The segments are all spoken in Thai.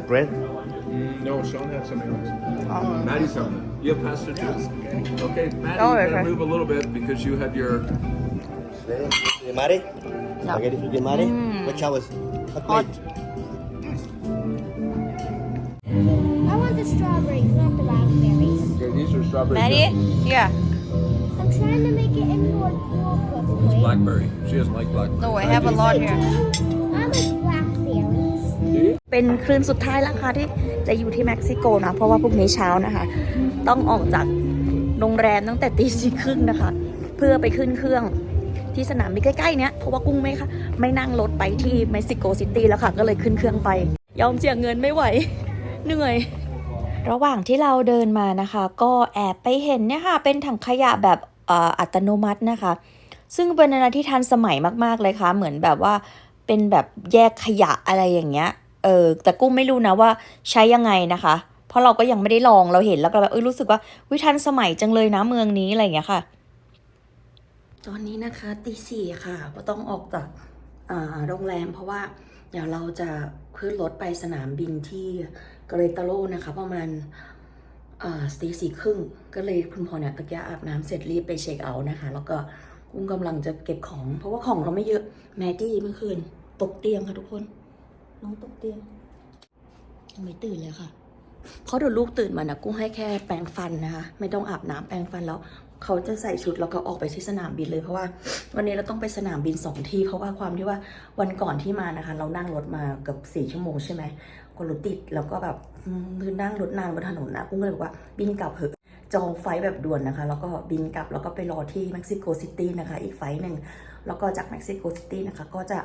got bread. Mm, no, Sean had something else. Maddie's something. You have pasta too? Okay, Maddie, Oh, you okay. gotta move a little bit because you have your Spaghetti mare. Spaghetti spaghetti mare. Which hours? Hot Hot. plate. I want the strawberries, not the raspberries. okay, these are strawberry. Maddie yeah I'm trying to make it into a cool It's blackberry. She doesn't like blackberry. no I have a lot here เป็นคืนสุดท้ายแล้วค่ะที่จะอยู่ที่เม็กซิโกนะ เพราะว่าพรุ่งนี้เช้านะคะ ต้องออกจากโรงแรมตั้งแต่ตีสี่ครึ่งนะคะ เพื่อไปขึ้นเครื่องที่สนามบินใกล้ๆเนี้ยเพราะว่ากุ้งไม่ค่ะไม่นั่งรถไปที่เม็กซิโกซิตี้แล้วค่ะ ก็เลยขึ้นเครื่องไป ยอมเสียเงินไม่ไหว เหนื่อย ระหว่างที่เราเดินมานะคะ ก็แอบไปเห็นเนี่ยค่ะ เป็นถังขยะแบบอ่ออัตโนมัตินะคะ ซึ่งเป็นอะไรที่ทันสมัยมากๆเลยค่ะ เหมือนแบบว่าเป็นแบบแยกขยะอะไรอย่างเงี้ย เออแต่กุ้งไม่รู้นะว่าใช้ยังไงนะคะ เพราะเราก็ยังไม่ได้ลองเราเห็นแล้วก็แบบเออรู้สึกว่าวิทันสมัยจังเลยนะเมืองนี้อะไรอย่างเงี้ยค่ะ ตอนนี้นะคะตีสี่ค่ะก็ต้องออกจากโรงแรม เพราะว่าเดี๋ยวเราจะขึ้นรถไปสนามบินที่เกรตาโลนะคะ ประมาณตีสี่ครึ่งก็เลยคุณพอเนี่ยตะกี้อาบน้ำเสร็จรีบไปเช็คเอาท์นะคะ แล้วก็กุ้งกำลังจะเก็บของ เพราะว่าของเราไม่เยอะแมดดี้เมื่อคืนตกเตียงค่ะทุกคน น้องตกเตียงไม่ตื่นเลยค่ะ เพราะเดี๋ยวลูกตื่นมานะกุ้งให้แค่แปรงฟันนะคะ ไม่ต้องอาบน้ำแปรงฟันแล้ว เขาจะใส่ชุดแล้วก็ออกไปที่สนามบินเลยเพราะว่า วันนี้เราต้องไปสนามบินสองที่ เพราะว่าความที่ว่าวันก่อนที่มานะคะ เรานั่งรถมาเกือบสี่ชั่วโมงใช่ไหมก็รถติดแล้วก็แบบคือนั่งรถนานบนถนนนะกุ้งเลยบอกว่าบินกลับเหอะจองไฟล์แบบด่วนนะคะ แล้วก็บินกลับแล้วก็ไปรอที่เม็กซิโกซิตี้นะคะ อีกไฟล์หนึ่งแล้วก็จากเม็กซิโกซิตี้นะคะ ก็จะ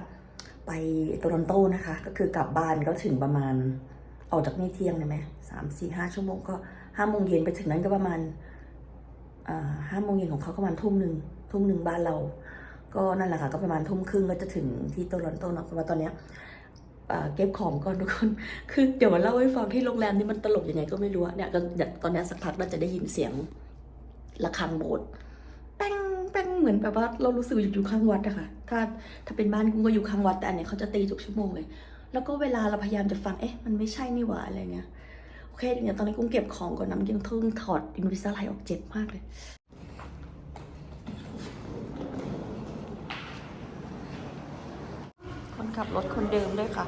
ไปโตรอนโตนะคะ ก็คือกลับบ้านก็ถึงประมาณออกจากนี่เที่ยงเลยไหมสามสี่ห้าชั่วโมงก็ห้าโมงเย็นไปถึงนั้นก็ประมาณห้าโมงเย็นของเขาก็ประมาณทุ่มหนึ่งทุ่มหนึ่งบ้านเรา ก็นั่นแหละค่ะก็ประมาณทุ่มครึ่งก็จะถึงที่โตรอนโตเนาะเพราะว่าตอนเนี้ยเก็บของก่อนทุกคน คือเดี๋ยวมาเล่าให้ฟังที่โรงแรมนี้มันตลกยังไงก็ไม่รู้เนี่ยก็เดี๋ยวตอนนี้สักพักเราจะได้ยินเสียงระฆังโบสถ์ เหมือนแบบว่าเรารู้สึกอยู่ข้างวัดอะค่ะ ถ้าถ้าเป็นบ้านกุ้งก็อยู่ข้างวัดแต่อันเนี้ยเขาจะตีทุกชั่วโมงเลย แล้วก็เวลาเราพยายามจะฟัง เอ๊ะ มันไม่ใช่นี่หว่าอะไรเงี้ย โอเคเดี๋ยวตอนนี้กุ้งเก็บของก่อนน้ำยังเพิ่งถอดอินวิซาไลออกเจ็บมากเลยคนขับรถคนเดิมด้วยค่ะ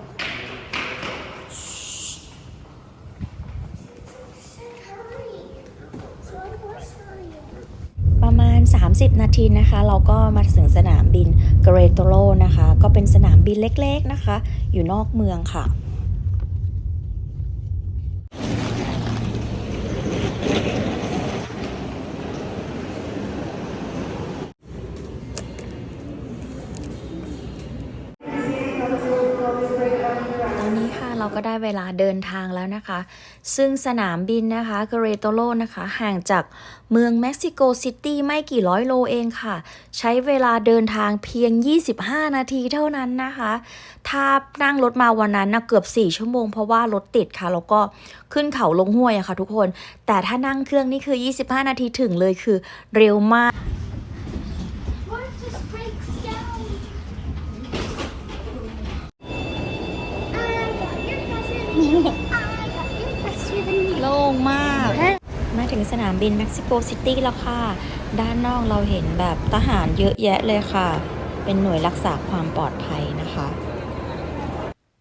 มาณ 30 นาทีนะคะ เราก็มาถึงสนามบินเกรโตโลนะคะ ก็เป็นสนามบินเล็กๆนะคะ อยู่นอกเมืองค่ะ ก็ได้เวลาเดินทางแล้วนะคะ ซึ่งสนามบินนะคะเกเรโตโลนะคะ ห่างจากเมืองเม็กซิโกซิตี้ไม่กี่ร้อยโลเองค่ะ ใช้เวลาเดินทางเพียง 25 นาทีเท่านั้นนะคะ ถ้านั่งรถมาวันนั้นนะเกือบ 4 ชั่วโมงเพราะว่ารถติดค่ะ แล้วก็ขึ้นเขาลงห้วยอะค่ะทุกคน แต่ถ้านั่งเครื่องนี่คือ 25 นาทีถึงเลยคือเร็วมาก โล่งมาก มาถึงสนามบินเม็กซิโกซิตี้แล้วค่ะ ด้านนอกเราเห็นแบบทหารเยอะแยะเลยค่ะ เป็นหน่วยรักษาความปลอดภัยนะคะ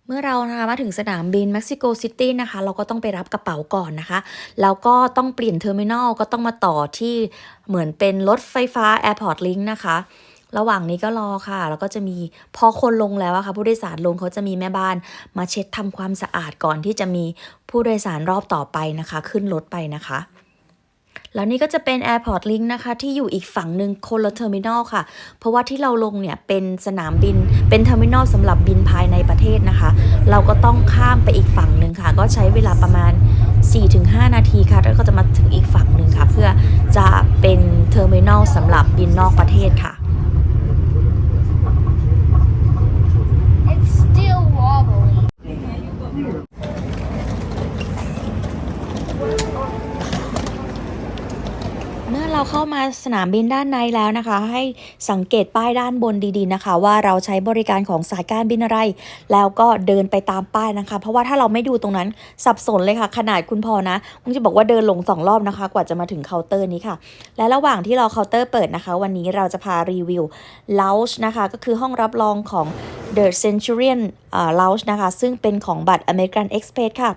เมื่อเรานะคะมาถึงสนามบินเม็กซิโกซิตี้นะคะ เราก็ต้องไปรับกระเป๋าก่อนนะคะ แล้วก็ต้องเปลี่ยนเทอร์มินอลก็ต้องมาต่อที่เหมือนเป็นรถไฟฟ้า Airport Link นะคะ ระหว่างนี้ก็รอค่ะ แล้วก็จะมีพอคนลงแล้วอะค่ะ ผู้โดยสารลงเขาจะมีแม่บ้าน มาเช็ดทำความสะอาดก่อนที่จะมีผู้โดยสารรอบต่อไปนะคะ ขึ้นรถไปนะคะแล้วนี่ก็จะเป็น Airport Link นะคะ ที่อยู่อีกฝั่งหนึ่งคนละเทอร์มินอลค่ะ เพราะว่าที่เราลงเนี่ย เป็นสนามบินเป็นเทอร์มินอลสำหรับบินภายในประเทศนะคะ เราก็ต้องข้ามไปอีกฝั่งหนึ่งค่ะ ก็ใช้เวลาประมาณ 4-5 นาทีค่ะ แล้วก็จะมาถึงอีกฝั่งหนึ่งค่ะ เพื่อจะเป็นเทอร์มินอลสำหรับบินนอกประเทศค่ะ เมื่อเราเข้ามาสนามบินด้านในแล้วนะคะ ให้สังเกตป้ายด้านบนดีๆนะคะ ว่าเราใช้บริการของสายการบินอะไร แล้วก็เดินไปตามป้ายนะคะ เพราะว่าถ้าเราไม่ดูตรงนั้นสับสนเลยค่ะ ขนาดคุณพอนะคุณจะบอกว่าเดินลงสองรอบนะคะ กว่าจะมาถึงเคาน์เตอร์นี้ค่ะ และระหว่างที่รอเคาน์เตอร์เปิดนะคะ วันนี้เราจะพารีวิว Lounge นะคะ ก็คือห้องรับรองของ The Centurion อ่า Lounge นะคะ ซึ่งเป็นของบัตร American Express ค่ะ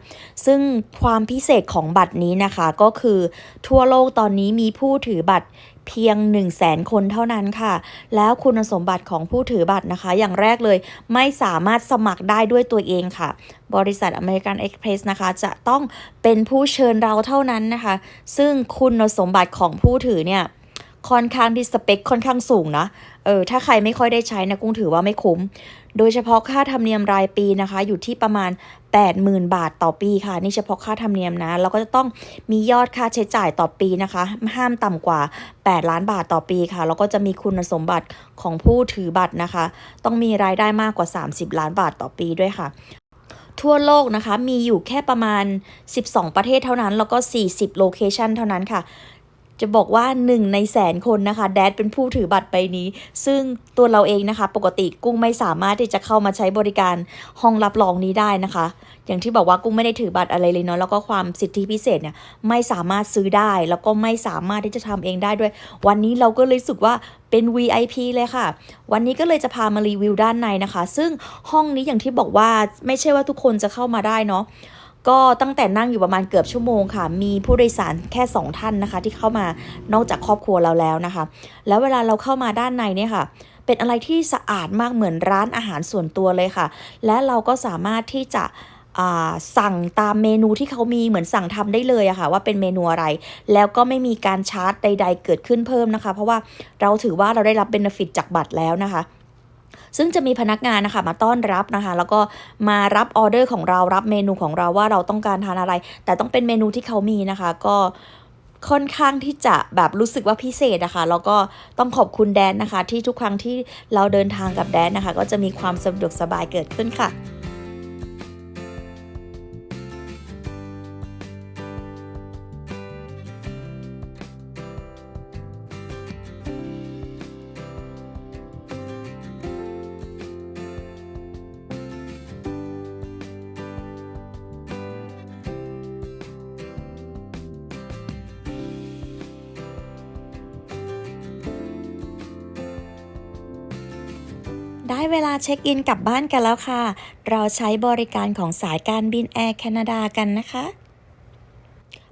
ซึ่งความพิเศษของบัตรนี้นะคะก็คือทั่วโลกตอนนี้มีผู้ถือบัตรเพียง 1 0 0 0 0แสนคนเท่านั้นค่ะ แล้วคุณสมบัติของผู้ถือบัตรนะคะ อย่างแรกเลยไม่สามารถสมัครได้ด้วยตัวเองค่ะ บริษัท American Express นะคะ จะต้องเป็นผู้เชิญเราเท่านั้นนะคะ ซึ่งคุณสมบัติของผู้ถือเนี่ย ค่อนข้างที่สเปคค่อนข้างสูงนะเออถ้าใครไม่ค่อยได้ใช้นะกุ้งถือว่าไม่คุ้ม โดยเฉพาะค่าธรรมเนียมรายปีนะคะ อยู่ที่ประมาณ 80,000 บาทต่อปีค่ะ นี่เฉพาะค่าธรรมเนียมนะแล้วก็จะต้องมียอดค่าใช้จ่ายต่อปีนะคะ ห้ามต่ำกว่า 8 ล้านบาทต่อปีค่ะ แล้วก็จะมีคุณสมบัติของผู้ถือบัตรนะคะ ต้องมีรายได้มากกว่า 30 ล้านบาทต่อปีด้วยค่ะทั่วโลกนะคะ มีอยู่แค่ประมาณ 12 ประเทศเท่านั้น แล้วก็ 40 โลเคชันเท่านั้นค่ะ จะบอกว่า 1 ในแสนคนนะคะ แดดเป็นผู้ถือบัตรใบนี้ ซึ่งตัวเราเองนะคะ ปกติกุ้งไม่สามารถที่จะเข้ามาใช้บริการห้องรับรองนี้ได้นะคะ อย่างที่บอกว่ากุ้งไม่ได้ถือบัตรอะไรเลยเนาะแล้วก็ความสิทธิพิเศษเนี่ยไม่สามารถซื้อได้ แล้วก็ไม่สามารถที่จะทำเองได้ด้วย วันนี้เราก็เลยรู้สึกว่าเป็น VIP เลยค่ะ วันนี้ก็เลยจะพามารีวิวด้านในนะคะ ซึ่งห้องนี้อย่างที่บอกว่าไม่ใช่ว่าทุกคนจะเข้ามาได้เนาะ ก็ตั้งแต่นั่งอยู่ประมาณเกือบชั่วโมงค่ะ มีผู้โดยสารแค่ 2 ท่านนะคะ ที่เข้ามานอกจากครอบครัวเราแล้วนะคะ แล้วเวลาเราเข้ามาด้านในเนี่ยค่ะ เป็นอะไรที่สะอาดมากเหมือนร้านอาหารส่วนตัวเลยค่ะ และเราก็สามารถที่จะสั่งตามเมนูที่เขามีเหมือนสั่งทำได้เลยอะค่ะ ว่าเป็นเมนูอะไร แล้วก็ไม่มีการชาร์จใด ๆ เกิดขึ้นเพิ่มนะคะ เพราะว่าเราถือว่าเราได้รับเบนฟิตจากบัตรแล้วนะคะ ซึ่งจะมีพนักงานนะคะมาต้อนรับนะคะ แล้วก็มารับออเดอร์ของเรารับเมนูของเราว่าเราต้องการทานอะไร แต่ต้องเป็นเมนูที่เขามีนะคะ ก็ค่อนข้างที่จะแบบรู้สึกว่าพิเศษนะคะแล้วก็ต้องขอบคุณแดนนะคะ ที่ทุกครั้งที่เราเดินทางกับแดนนะคะ ก็จะมีความสะดวกสบายเกิดขึ้นค่ะ ได้เวลาเช็คอินกลับบ้านกันแล้วค่ะ เราใช้บริการของสายการบินแอร์แคนาดากันนะคะ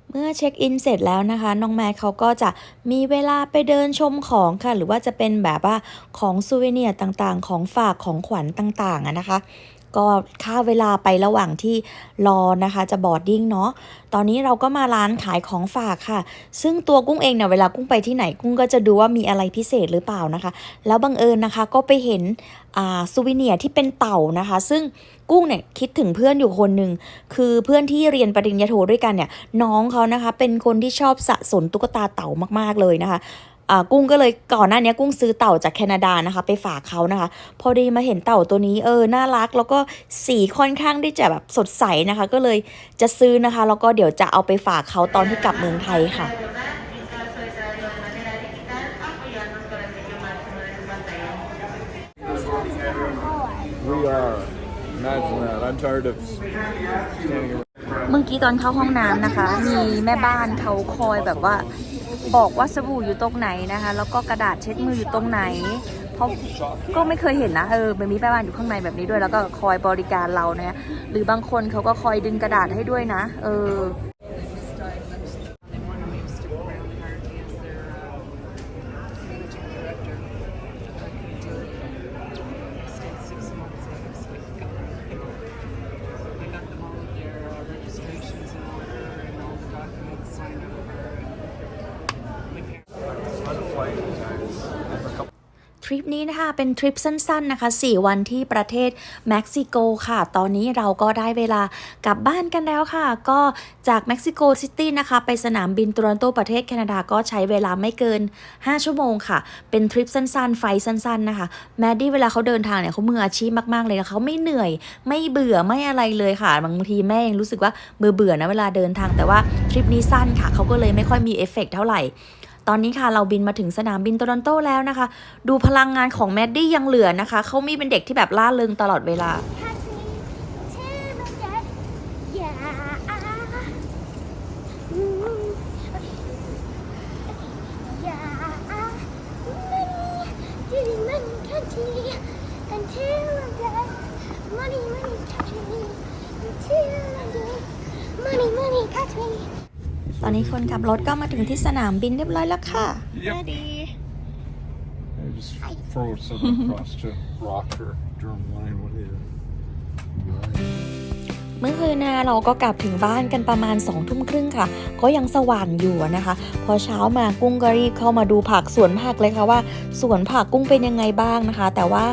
เมื่อเช็คอินเสร็จแล้วนะคะ น้องแม่เขาก็จะมีเวลาไปเดินชมของค่ะ หรือว่าจะเป็นแบบว่าของซูเวเนียร์ต่างๆ ของฝากของขวัญต่างๆนะคะ ก็ค่าเวลาไประหว่างที่รอนะคะ จะบอร์ดดิ้งเนาะตอนนี้เราก็มาร้านขายของฝากค่ะ ซึ่งตัวกุ้งเองเนี่ยเวลากุ้งไปที่ไหนกุ้งก็จะดูว่ามีอะไรพิเศษหรือเปล่านะคะ แล้วบังเอิญนะคะก็ไปเห็นอ่าซูวิเนียร์ที่เป็นเต่านะคะ ซึ่งกุ้งเนี่ยคิดถึงเพื่อนอยู่คนหนึ่งคือเพื่อนที่เรียนปริญญาโทด้วยกันเนี่ยน้องเขานะคะ เป็นคนที่ชอบสะสมตุ๊กตาเต่ามากๆเลยนะคะ กุ้งก็เลยก่อนหน้านี้กุ้งซื้อเต่าจากแคนาดานะคะ ไปฝากเขานะคะ พอดีมาเห็นเต่าตัวนี้เออน่ารัก แล้วก็สีค่อนข้างที่จะแบบสดใสนะคะ ก็เลยจะซื้อนะคะ แล้วก็เดี๋ยวจะเอาไปฝากเขาตอนที่กลับเมืองไทยค่ะ We are. Imagine that. I'm tired of standing around. เมื่อกี้ตอนเข้าห้องน้ำนะคะ มีแม่บ้านเขาคอยแบบว่า บอกว่าสบู่อยู่ตรงไหนนะคะ แล้วก็กระดาษเช็ดมืออยู่ตรงไหน เพราะก็ไม่เคยเห็นนะเออมันมีแม่บ้านอยู่ข้างในแบบนี้ด้วย แล้วก็คอยบริการเรานะหรือบางคนเขาก็คอยดึงกระดาษให้ด้วยนะ เออ ทริปนี้นะคะ เป็นทริปสั้นๆนะคะ 4 วันที่ประเทศเม็กซิโกค่ะ ตอนนี้เราก็ได้เวลากลับบ้านกันแล้วค่ะ ก็จากเม็กซิโกซิตี้นะคะ ไปสนามบินโตรอนโตประเทศแคนาดาก็ใช้เวลาไม่เกิน 5 ชั่วโมงค่ะ เป็นทริปสั้นๆ ไฟสั้นๆนะคะแมดดี้เวลาเขาเดินทางเนี่ยเขามืออาชีพมากๆเลยนะเขาไม่เหนื่อยไม่เบื่อไม่อะไรเลยค่ะบางทีแม่ยังรู้สึกว่าเบื่อเบื่อนะเวลาเดินทางแต่ว่าทริปนี้สั้นค่ะเขาก็เลยไม่ค่อยมีเอฟเฟกต์เท่าไหร่ ตอนนี้ค่ะเราบินมาถึงสนามบินโตลอนโตแล้วนะคะ ดูพลังงานของแมดดี้ยังเหลือนะคะ เขามีเป็นเด็กที่แบบล่าเริงตลอดเวลา ตอนนี้คนขับรถก็มาถึงที่สนามบินเรียบร้อยแล้วค่ะ I just throw something across to rock her drum line with you. เมื่อคืนนะเราก็กลับถึงบ้านกันประมาณ2องทุ่มครึ่งค่ะ ก็ยังสว่างอยู่อะนะคะ พอเช้ามากุ้งก็รีบเข้ามาดูผักสวนผักเลยค่ะว่าสวนผักกุ้งเป็นยังไงบ้างนะคะ แต่ว่า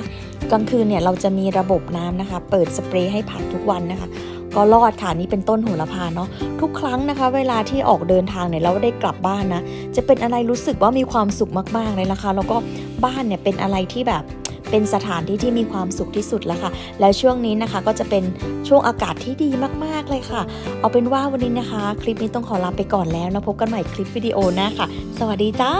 กลางคืนเนี่ยเราจะมีระบบน้ำนะคะ เปิดสเปรย์ให้ผักทุกวันนะคะ ก็รอดค่ะนี่เป็นต้นโหระพาเนาะทุกครั้งนะคะ เวลาที่ออกเดินทางเนี่ยเราได้กลับบ้านนะ จะเป็นอะไรรู้สึกว่ามีความสุขมากๆเลยนะคะ แล้วก็บ้านเนี่ยเป็นอะไรที่แบบเป็นสถานที่ที่มีความสุขที่สุดแล้วค่ะ แล้วช่วงนี้นะคะก็จะเป็นช่วงอากาศที่ดีมากๆเลยค่ะ เอาเป็นว่าวันนี้นะคะ คลิปนี้ต้องขอลาไปก่อนแล้วแล้วพบกันใหม่คลิปวิดีโอหน้าค่ะ สวัสดีจ้า